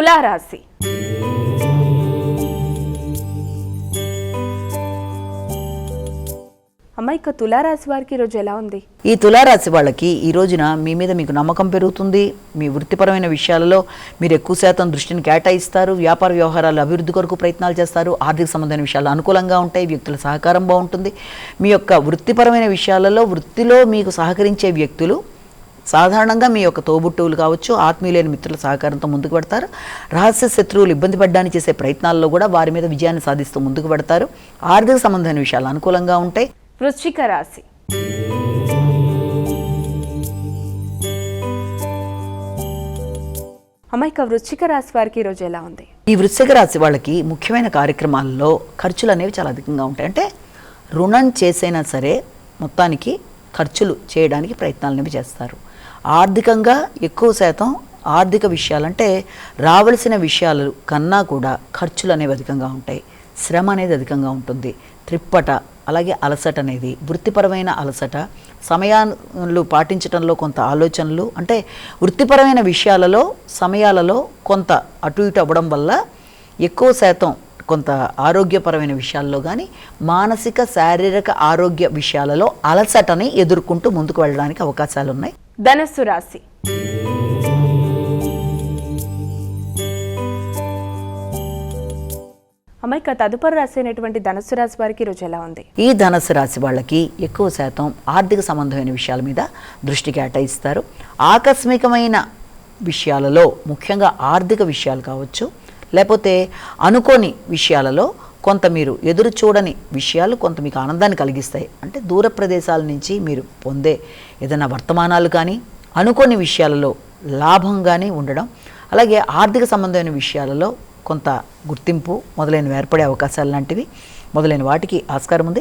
తులారాశి. అమ్మాయి ఇక తులారాశి వారికి ఈరోజు ఎలా ఉంది? ఈ తులారాశి వాళ్ళకి ఈ రోజున మీ మీద మీకు నమ్మకం పెరుగుతుంది. మీ వృత్తిపరమైన విషయాలలో మీరు ఎక్కువ శాతం దృష్టిని కేటాయిస్తారు. వ్యాపార వ్యవహారాలు అభివృద్ధి కొరకు ప్రయత్నాలు చేస్తారు. ఆర్థిక సంబంధమైన విషయాలు అనుకూలంగా ఉంటాయి. వ్యక్తుల సహకారం బాగుంటుంది. మీ యొక్క వృత్తిపరమైన విషయాలలో వృత్తిలో మీకు సహకరించే వ్యక్తులు సాధారణంగా మీ యొక్క తోబుట్టువులు కావచ్చు ఆత్మీయులైన మిత్రుల సహకారంతో ముందుకు పెడతారు. రహస్య శత్రువులు ఇబ్బంది పడడానికి చేసే ప్రయత్నాల్లో కూడా వారి మీద విజయాన్ని సాధిస్తూ ముందుకు పెడతారు. ఆర్థిక సంబంధమైన విషయాలు అనుకూలంగా ఉంటాయి. వృశ్చిక రాశి. అమ్మ ఇక వృశ్చిక రాశి వారికి ఈరోజు ఎలా ఉంది? ఈ వృశ్చిక రాశి వాళ్ళకి ముఖ్యమైన కార్యక్రమాల్లో ఖర్చులు అనేవి చాలా అధికంగా ఉంటాయి. అంటే రుణం చేసైనా సరే మొత్తానికి ఖర్చులు చేయడానికి ప్రయత్నాలు చేస్తారు. ఆర్థికంగా ఎక్కువ శాతం ఆర్థిక విషయాలంటే రావలసిన విషయాలు కన్నా కూడా ఖర్చులు అనేవి అధికంగా ఉంటాయి. శ్రమ అనేది అధికంగా ఉంటుంది. త్రిప్పట అలాగే అలసట అనేది వృత్తిపరమైన అలసట సమయాలు పాటించడంలో కొంత ఆలోచనలు అంటే వృత్తిపరమైన విషయాలలో సమయాలలో కొంత అటు ఇటు అవ్వడం వల్ల ఎక్కువ శాతం కొంత ఆరోగ్యపరమైన విషయాల్లో కానీ మానసిక శారీరక ఆరోగ్య విషయాలలో అలసటని ఎదుర్కొంటూ ముందుకు వెళ్ళడానికి అవకాశాలు ఉన్నాయి ధనస్సు రాశి. అమ్మ ఇక తదుపరి రాశి అయినటువంటి ధనస్సు రాశి వారికి ఈరోజు ఎలా ఉంది? ఈ ధనస్సు రాశి వాళ్ళకి ఎక్కువ శాతం ఆర్థిక సంబంధమైన విషయాల మీద దృష్టి కేటాయిస్తారు. ఆకస్మికమైన విషయాలలో ముఖ్యంగా ఆర్థిక విషయాలు కావచ్చు లేకపోతే అనుకోని విషయాలలో కొంత మీరు ఎదురు చూడని విషయాలు కొంత మీకు ఆనందాన్ని కలిగిస్తాయి. అంటే దూర ప్రదేశాల నుంచి మీరు పొందే ఏదైనా వర్తమానాలు కానీ అనుకోని విషయాలలో లాభంగానే ఉండడం అలాగే ఆర్థిక సంబంధమైన విషయాలలో కొంత గుర్తింపు మొదలైనవి ఏర్పడే అవకాశాలు లాంటివి మొదలైన వాటికి ఆస్కారం ఉంది.